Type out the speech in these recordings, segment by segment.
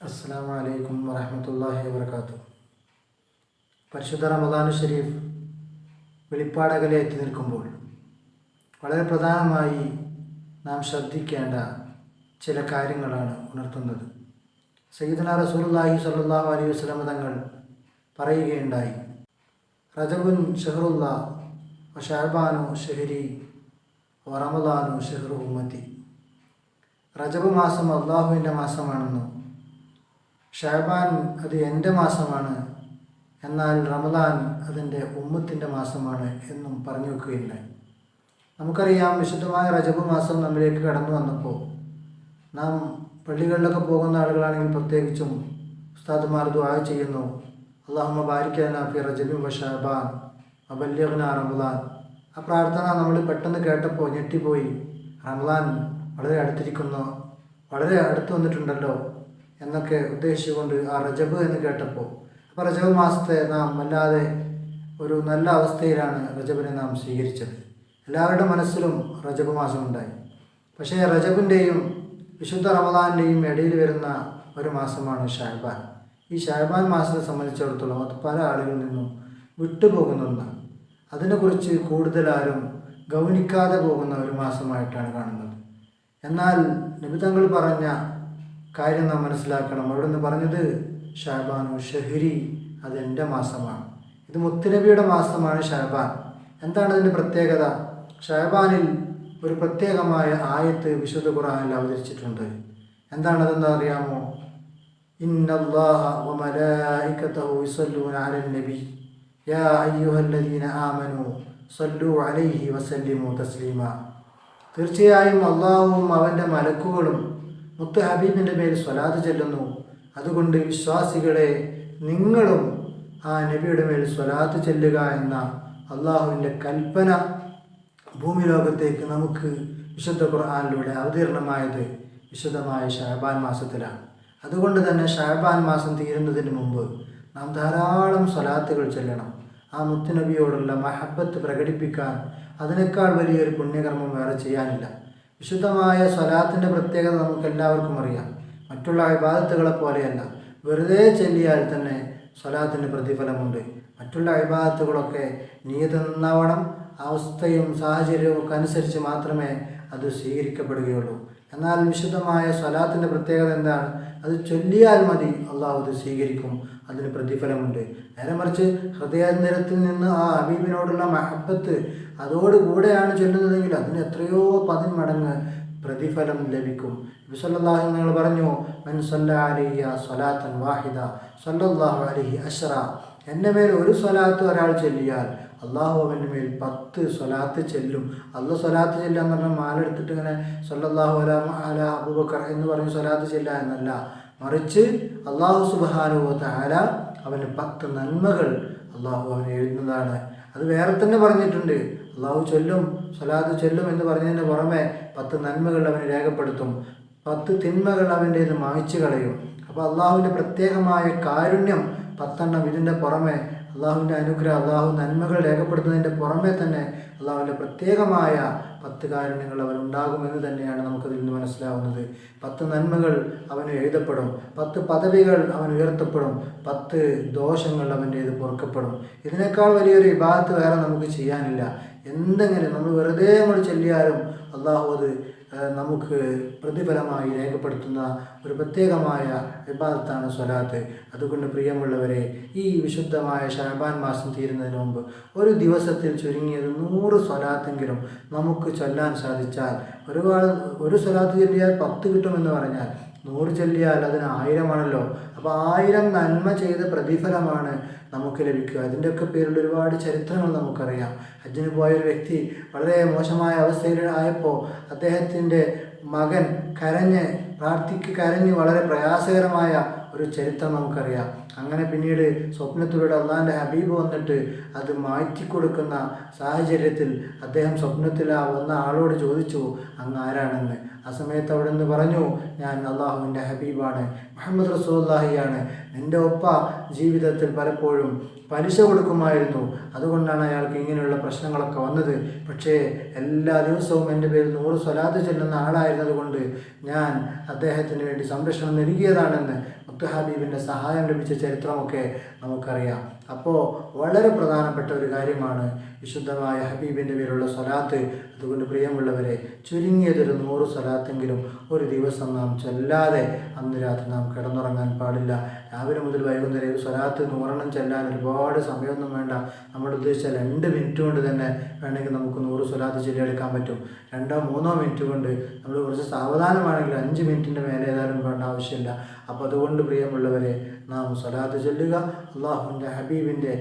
അസ്സാം വലൈക്കും വരഹമത്തല്ലാഹി വാബർക്കാത്തു പരിശുദ്ധ റമദാനു ഷരീഫ് വെളിപ്പാടകലെ എത്തി നിൽക്കുമ്പോൾ വളരെ പ്രധാനമായി നാം ശ്രദ്ധിക്കേണ്ട ചില കാര്യങ്ങളാണ് ഉണർത്തുന്നത്. സയ്യിദന റസൂലുള്ളാഹി സ്വല്ലല്ലാഹു അലൈഹി വസല്ലം തങ്ങൾ പറയുകയുണ്ടായി റജബുൻ ഷഹറുല്ല ഷഹബാനു ഷഹരി റമദാനു ഷഹറു ഉമ്മത്തി. റജബ് മാസം അള്ളാഹുവിന്റെ മാസമാണെന്നും ഷാബാൻ അത് എന്റെ മാസമാണ്. എന്നാൽ റമദാൻ അതിന്റെ ഉമ്മത്തിന്റെ മാസമാണ് എന്നും പറഞ്ഞു വെക്കുകയുണ്ടായി. നമുക്കറിയാം വിശുദ്ധമായ റജബ് മാസം നമ്മിലേക്ക് കടന്നു വന്നപ്പോൾ നാം പള്ളികളിലൊക്കെ പോകുന്ന ആളുകളാണെങ്കിൽ പ്രത്യേകിച്ചും ഉസ്താദുമാർ ദുആ ചെയ്യുന്നു. അള്ളാഹുമ ബാരിക്കാന ഫി റജബിൻ ഷാബാൻ അബല്യവന റമദാൻ. ആ പ്രാർത്ഥന നമ്മൾ പെട്ടെന്ന് കേട്ടപ്പോൾ ഞെട്ടിപ്പോയി. റമദാൻ വളരെ അടുത്തിരിക്കുന്നു. വളരെ അടുത്ത് വന്നിട്ടുണ്ടല്ലോ. എന്നൊക്കെ ഉദ്ദേശിച്ചുകൊണ്ട് ആ റജബ് എന്ന് കേട്ടപ്പോൾ അപ്പോൾ റജബ് മാസത്തെ നാം വല്ലാതെ ഒരു നല്ല അവസ്ഥയിലാണ് റജബിനെ നാം സ്വീകരിച്ചത്. എല്ലാവരുടെ മനസ്സിലും റജബ് മാസം ഉണ്ടായി പക്ഷേ റജബിന്റെയും വിശുദ്ധ റമദാന്റെയും ഇടയിൽ വരുന്ന ഒരു മാസമാണ് ഷാബാൻ. ഈ ഷാബാൻ മാസത്തെ സംബന്ധിച്ചിടത്തോളം അത് പല ആളുകളിൽ നിന്നും വിട്ടുപോകുന്ന ഒന്നാണ്. അതിനെക്കുറിച്ച് കൂടുതലാരും ഗൗനിക്കാതെ പോകുന്ന ഒരു മാസമായിട്ടാണ് കാണുന്നത്. എന്നാൽ നിബിതങ്ങൾ പറഞ്ഞ കാര്യം നാം മനസ്സിലാക്കണം. അവിടെ നിന്ന് പറഞ്ഞത് ഷാബാനു ഷഹരി അത് എന്റെ മാസമാണ്. ഇത് മുത്തുനബിയുടെ മാസമാണ് ഷാബാൻ. എന്താണ് അതിന്റെ പ്രത്യേകത? ഷാബാനിൽ ഒരു പ്രത്യേകമായ ആയത്ത് വിശുദ്ധ ഖുർആനിൽ അവതരിച്ചിട്ടുണ്ട്. എന്താണതെന്ന് അറിയാമോ? തീർച്ചയായും അള്ളാഹുവും അവന്റെ മലക്കുകളും മുത്ത് ഹബീബിന്റെ മേൽ സ്വലാത്ത് ചെല്ലുന്നു. അതുകൊണ്ട് വിശ്വാസികളെ നിങ്ങളും ആ നബിയുടെ മേൽ സ്വലാത്ത് ചെല്ലുക എന്ന അള്ളാഹുവിന്റെ കൽപ്പന ഭൂമി ലോകത്തേക്ക് നമുക്ക് വിശുദ്ധ ഖുർആാനിലൂടെ അവതീർണമായത് വിശുദ്ധമായ ഷാബാൻ മാസത്തിലാണ്. അതുകൊണ്ട് തന്നെ ഷാബാൻ മാസം തീരുന്നതിന് മുമ്പ് നാം ധാരാളം സ്വലാത്തുകൾ ചെല്ലണം. ആ മുത്തുനബിയോടുള്ള മഹബത്ത് പ്രകടിപ്പിക്കാൻ അതിനേക്കാൾ വലിയൊരു പുണ്യകർമ്മം വേറെ ചെയ്യാനില്ല. വിശുദ്ധമായ സ്വലാത്തിന്റെ പ്രത്യേകത നമുക്ക് എല്ലാവർക്കും അറിയാം. മറ്റുള്ള അഭിബാധത്തുകളെ പോലെയല്ല. വെറുതെ ചെല്ലിയാൽ തന്നെ സ്വലാത്തിന് പ്രതിഫലമുണ്ട്. മറ്റുള്ള അഭിബാധത്തുകളൊക്കെ നീതി നന്നാവണം അവസ്ഥയും സാഹചര്യവും ഒക്കെ അനുസരിച്ച് മാത്രമേ അത് സ്വീകരിക്കപ്പെടുകയുള്ളൂ. എന്നാൽ വിശുദ്ധമായ സ്വലാത്തിന്റെ പ്രത്യേകത എന്താണ്? അത് ചൊല്ലിയാൽ മതി. അള്ളാഹു അത് സ്വീകരിക്കും. അതിന് പ്രതിഫലമുണ്ട്. നേരെ മറിച്ച് ഹൃദയനിരത്തിൽ നിന്ന് ആ ഹബീബിനോടുള്ള മഹബത്ത് അതോടുകൂടെയാണ് ചൊല്ലുന്നതെങ്കിൽ അതിന് എത്രയോ പതിന്മടങ്ങ് പ്രതിഫലം ലഭിക്കും. വിസല്ലാഹു നിങ്ങൾ പറഞ്ഞു മൻ സല്ല വാഹിദ സല്ലല്ലാഹു അലൈഹി അഷ്റ എന്റെ മേൽ ഒരു സ്വലാത്ത് ഒരാൾ ചൊല്ലിയാൽ അള്ളാഹു അവന്റെ മേൽ പത്ത് സ്വലാത്ത് ചെല്ലും. അല്ല സ്വലാത്ത് ചെല്ലുക എന്ന് പറഞ്ഞാൽ മാല എടുത്തിട്ട് ഇങ്ങനെ സല്ലല്ലാഹു അല അല അബൂബക്കർ എന്ന് പറഞ്ഞ് സ്വലാത്ത് ചെല്ലുക എന്നല്ല. മറിച്ച് അള്ളാഹു സുബാനുവ ആല അവന് പത്ത് നന്മകൾ അള്ളാഹു അവന് എഴുതുന്നതാണ്. അത് വേറെ തന്നെ പറഞ്ഞിട്ടുണ്ട്. അള്ളാഹു ചൊല്ലും സ്വലാത്ത് ചൊല്ലും എന്ന് പറഞ്ഞതിന് പുറമെ പത്ത് നന്മകൾ അവന് രേഖപ്പെടുത്തും. പത്ത് തിന്മകൾ അവന്റെ ഇത് മായ്ച്ചു കളയും. അപ്പോൾ അള്ളാഹുവിന്റെ പ്രത്യേകമായ കാരുണ്യം പത്തെണ്ണം ഇതിന്റെ പുറമെ അള്ളാഹുവിന്റെ അനുഗ്രഹം അള്ളാഹു നന്മകൾ രേഖപ്പെടുത്തുന്നതിന്റെ പുറമേ തന്നെ അള്ളാഹുവിന്റെ പ്രത്യേകമായ പത്ത് കാരുണ്യങ്ങൾ അവനുണ്ടാകുമെന്ന് തന്നെയാണ് നമുക്കതിൽ നിന്ന് മനസ്സിലാവുന്നത്. പത്ത് നന്മകൾ അവന് എഴുതപ്പെടും പത്ത് പദവികൾ അവൻ ഉയർത്തപ്പെടും പത്ത് ദോഷങ്ങൾ അവന്റെ ഇത് പൊറുക്കപ്പെടും. ഇതിനേക്കാൾ വലിയൊരു വിഭാഗത്ത് വേറെ നമുക്ക് ചെയ്യാനില്ല. എന്തെങ്കിലും നമ്മൾ വെറുതെ നമ്മൾ ചെല്ലിയാലും അള്ളാഹു അത് നമുക്ക് പ്രതിഫലമായി രേഖപ്പെടുത്തുന്ന ഒരു പ്രത്യേകമായ വിഭാഗത്താണ് സ്വലാത്ത്. അതുകൊണ്ട് പ്രിയമുള്ളവരെ ഈ വിശുദ്ധമായ ഷാബാൻ മാസം തീരുന്നതിന് മുമ്പ് ഒരു ദിവസത്തിൽ ചുരുങ്ങിയത് നൂറ് സ്വലാത്തെങ്കിലും നമുക്ക് ചൊല്ലാൻ സാധിച്ചാൽ ഒരുപാട് ഒരു സ്വലാത്ത് ചൊല്ലിയാൽ പത്ത് കിട്ടുമെന്ന് പറഞ്ഞാൽ നൂറ് ചൊല്ലിയാൽ അതിന് ആയിരമാണല്ലോ. അപ്പോൾ ആയിരം നന്മ ചെയ്ത പ്രതിഫലമാണ് നമുക്ക് ലഭിക്കുക. അതിന്റെയൊക്കെ പേരിൽ ഒരുപാട് ചരിത്രങ്ങൾ നമുക്കറിയാം. ഹജ്ജിന് പോയ ഒരു വ്യക്തി വളരെ മോശമായ അവസ്ഥയിൽ ആയപ്പോൾ അദ്ദേഹത്തിന്റെ മകൻ കരഞ്ഞ് പ്രാർത്ഥിക്ക് കരഞ്ഞ് വളരെ പ്രയാസകരമായ ഒരു ചരിത്രം നമുക്കറിയാം. അങ്ങനെ പിന്നീട് സ്വപ്നത്തിലൂടെ അള്ളാഹിന്റെ ഹബീബ് വന്നിട്ട് അത് മാറ്റി കൊടുക്കുന്ന സാഹചര്യത്തിൽ അദ്ദേഹം സ്വപ്നത്തിൽ ആ വന്ന ആളോട് ചോദിച്ചു അങ്ങ് ആരാണെന്ന്? ആ സമയത്ത് അവിടെ നിന്ന് പറഞ്ഞു ഞാൻ അള്ളാഹുവിന്റെ ഹബീബാണ് മുഹമ്മദ് റസൂല്ലാഹിയാണ് എന്റെ ഒപ്പ ജീവിതത്തിൽ പലപ്പോഴും പലിശ കൊടുക്കുമായിരുന്നു. അതുകൊണ്ടാണ് അയാൾക്ക് ഇങ്ങനെയുള്ള പ്രശ്നങ്ങളൊക്കെ വന്നത്. പക്ഷേ എല്ലാ ദിവസവും എന്റെ പേരിൽ നൂറ് സ്വലാത്ത് ചെല്ലുന്ന ആളായിരുന്നതുകൊണ്ട് ഞാൻ അദ്ദേഹത്തിന് വേണ്ടി സംരക്ഷണം നൽകിയതാണെന്ന് മുത്ത് ഹബീബിന്റെ സഹായം ലഭിച്ച ചരിത്രമൊക്കെ നമുക്കറിയാം. അപ്പോൾ വളരെ പ്രധാനപ്പെട്ട ഒരു കാര്യമാണ് വിശുദ്ധമായ ഹബീബിന്റെ പേരുള്ള സ്വലാത്ത്. അതുകൊണ്ട് പ്രിയമുള്ളവരെ ചുരുങ്ങിയതൊരു നൂറ് സ്വലാത്തെങ്കിലും ഒരു ദിവസം നാം ചെല്ലാതെ അന്ന് രാത്രി നാം കിടന്നുറങ്ങാൻ പാടില്ല. രാവിലെ മുതൽ വൈകുന്നേരം ഒരു സ്വലാത്ത് നൂറെണ്ണം ചെല്ലാൻ ഒരുപാട് സമയമൊന്നും വേണ്ട. നമ്മൾ ഉദ്ദേശിച്ച രണ്ട് മിനിറ്റ് കൊണ്ട് തന്നെ വേണമെങ്കിൽ നമുക്ക് നൂറ് സ്വലാത്ത് ചൊല്ലിയെടുക്കാൻ പറ്റും. രണ്ടോ മൂന്നോ മിനിറ്റ് കൊണ്ട് നമ്മൾ കുറച്ച് സാവധാനമാണെങ്കിൽ അഞ്ച് മിനിറ്റിന്റെ മേലെ ഏതായാലും വേണ്ട ആവശ്യമില്ല. അപ്പോൾ അതുകൊണ്ട് പ്രിയമുള്ളവരെ നാം സ്വലാത്ത് ചൊല്ലുക. അള്ളാഹുവിന്റെ ഹബീബിന്റെ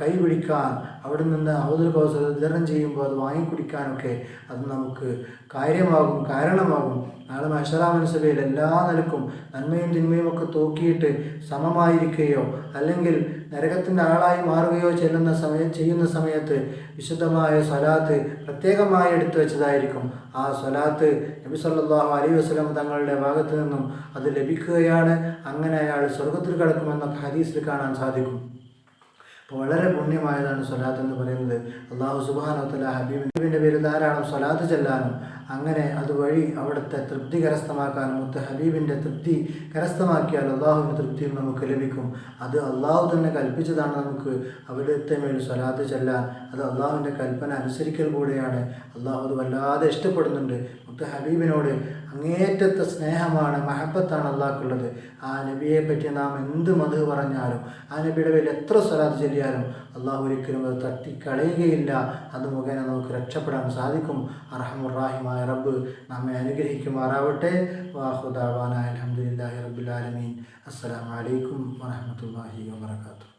കൈ പിടിക്കാൻ അവിടെ നിന്ന് അവതൽ കൗസൽ വിതരണം ചെയ്യുമ്പോൾ അത് വാങ്ങിക്കുടിക്കാനൊക്കെ അത് നമുക്ക് കാര്യമാകും കാരണമാകും. നാളെ മഷറാമനസഭയിൽ എല്ലാ നിലക്കും നന്മയും തിന്മയും ഒക്കെ തൂക്കിയിട്ട് സമമായിരിക്കുകയോ അല്ലെങ്കിൽ നരകത്തിന്റെ ആളായി മാറുകയോ ചെല്ലുന്ന സമയം ചെയ്യുന്ന സമയത്ത് വിശുദ്ധമായ സ്വലാത്ത് പ്രത്യേകമായി എടുത്തു വെച്ചതായിരിക്കും. ആ സ്വലാത്ത് നബി സല്ലാഹു അലൈഹി വസ്ലം തങ്ങളുടെ ഭാഗത്ത് നിന്നും അത് ലഭിക്കുകയാണ്. അങ്ങനെ അയാൾ സ്വർഗത്തിൽ കിടക്കുമെന്നൊക്കെ ഹദീസിൽ കാണാൻ സാധിക്കും. അപ്പോൾ വളരെ പുണ്യമായതാണ് സ്വലാത്ത് എന്ന് പറയുന്നത്. അള്ളാഹു സുബാനോത്തല ഹബീബിന്റെ പേര് ധാരാളം സ്വലാത്ത് ചെല്ലാനും അങ്ങനെ അതുവഴി അവിടുത്തെ തൃപ്തി കരസ്ഥമാക്കാൻ മുത്ത് ഹബീബിന്റെ തൃപ്തി കരസ്ഥമാക്കിയാൽ അള്ളാഹുവിന്റെ തൃപ്തിയും നമുക്ക് ലഭിക്കും. അത് അള്ളാഹു തന്നെ കൽപ്പിച്ചതാണ് നമുക്ക് അവിടുത്തെ മേൽ സ്വലാത്ത് ചെല്ലാൻ. അത് അള്ളാഹുവിന്റെ കൽപ്പന അനുസരിക്കൽ കൂടെയാണ്. അള്ളാഹു അത് വല്ലാതെ ഇഷ്ടപ്പെടുന്നുണ്ട്. മുത്ത് ഹബീബിനോട് അങ്ങേറ്റത്തെ സ്നേഹമാണ് മഹബത്താണ് അള്ളാഹ്ക്കുള്ളത്. ആ നബിയെ പറ്റി നാം എന്ത് മധു പറഞ്ഞാലും ആ നബിയുടെ പേരിൽ എത്ര സ്വലാത്ത് ചൊല്ലിയാലും അള്ളാഹു ഒരിക്കലും അത് തട്ടിക്കളയുകയില്ല. അത് മുഖേന നമുക്ക് രക്ഷപ്പെടാൻ സാധിക്കും. അറഹമുറാഹിമായ റബ്ബ് നമ്മെ അനുഗ്രഹിക്കുമാറാവട്ടെ. വാഹുദാബാന അലഹമുല്ലാഹി റബ്ബുലാലമീൻ അസ്സലാമലൈക്കും വാഹമത്തല്ലാഹി വാബർക്കാത്തു